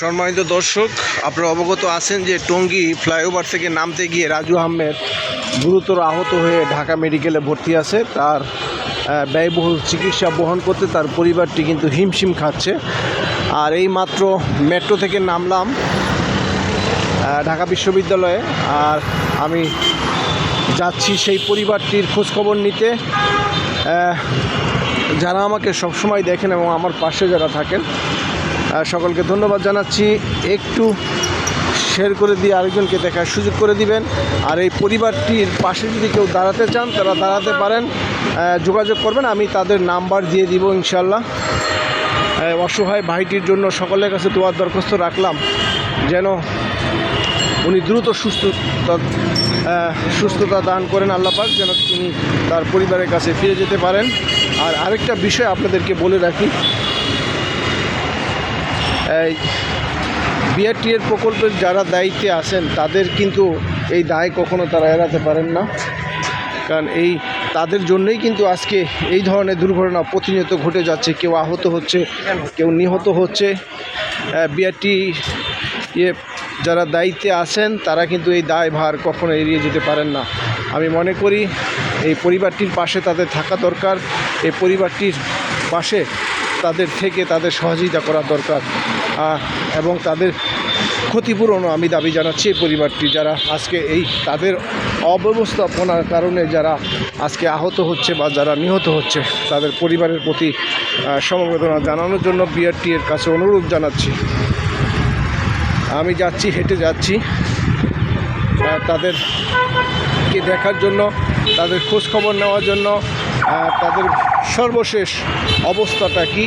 সম্মানিত দর্শক, আপনারা অবগত আছেন যে টঙ্গী ফ্লাইওভার থেকে নামতে গিয়ে রাজু আহমেদ গুরুতর আহত হয়ে ঢাকা মেডিকেলে ভর্তি আছে। তার ব্যয়বহুল চিকিৎসা বহন করতে তার পরিবারটি কিন্তু হিমশিম খাচ্ছে। আর এই মাত্র মেট্রো থেকে নামলাম ঢাকা বিশ্ববিদ্যালয়ে। আর আমি যাচ্ছি সেই পরিবারটির খোঁজখবর নিতে। যারা আমাকে সবসময় দেখেন এবং আমার পাশে যারা থাকেন সকলকে ধন্যবাদ জানাচ্ছি। একটু শেয়ার করে দিয়ে আরেকজনকে দেখার সুযোগ করে দিবেন। আর এই পরিবারটির পাশে যদি কেউ দাঁড়াতে চান, তারা দাঁড়াতে পারেন। যোগাযোগ করবেন, আমি তাদের নাম্বার দিয়ে দিব ইনশাল্লাহ অসহায় ভাইটির জন্য সকলের কাছে দোয়ার দরখাস্ত রাখলাম। যেন উনি দ্রুত সুস্থতা সুস্থতা দান করেন আল্লাপাক যেন তিনি তার পরিবারের কাছে ফিরে যেতে পারেন। আর আরেকটা বিষয় আপনাদেরকে বলে রাখি বিআরটি এর প্রকল্পের যারা দায়িত্বে আছেন, তাদের কিন্তু এই দায় কখনো তারা এড়াতে পারেন না। কারণ এই তাদের জন্যই কিন্তু আজকে এই ধরনের দুর্ঘটনা প্রতিনিয়ত ঘটে যাচ্ছে। কেউ আহত হচ্ছে, কেউ নিহত হচ্ছে। বিআরটি ইয়ে যারা দায়িত্বে আছেন, তারা কিন্তু এই দায় ভার কখনো এড়িয়ে যেতে পারেন না। আমি মনে করি এই পরিবারটির পাশে তাদের থাকা দরকার। এই পরিবারটির পাশে তাদের থেকে তাদের সহযোগিতা করা দরকার। এবং তাদের ক্ষতিপূরণও আমি দাবি জানাচ্ছি এই পরিবারটি যারা আজকে এই তাদের অব্যবস্থাপনার কারণে যারা আজকে আহত হচ্ছে বা যারা নিহত হচ্ছে, তাদের পরিবারের প্রতি সমবেদনা জানানোর জন্য বিআরটি এর কাছে অনুরোধ জানাচ্ছি। আমি যাচ্ছি, হেঁটে যাচ্ছি। তাদেরকে দেখার জন্য, তাদের খোঁজ খবর নেওয়ার জন্য তাদের সর্বশেষ অবস্থাটা কি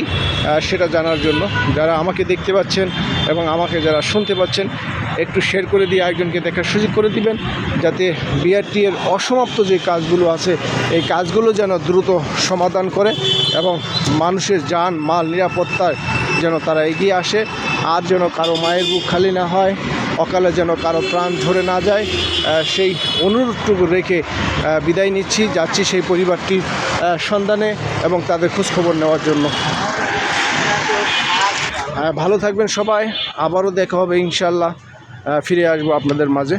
সেটা জানার জন্য যারা আমাকে দেখতে পাচ্ছেন এবং আমাকে যারা শুনতে পাচ্ছেন, একটু শেয়ার করে দিয়ে আরেকজনকে দেখার সুযোগ করে দিবেন, যাতে বিআরটি এর অসমাপ্ত যে কাজগুলো আছে, এই কাজগুলো যেন দ্রুত সমাধান করে এবং মানুষের যান, মাল নিরাপত্তায় যেন তারা এগিয়ে আসে, আর যেন কারও মায়ের বুক খালি না হয়, অকালে যেন কারও প্রাণ ঝরে না যায় সেই অনুরোধটুকু রেখে বিদায় নিচ্ছি, যাচ্ছি সেই পরিবারটির সন্ধানে এবং তাদের খোঁজখবর নেওয়ার জন্য। ভালো থাকবেন সবাই, আবারও দেখা হবে ইনশাল্লাহ ফিরে আসব আপনাদের মাঝে।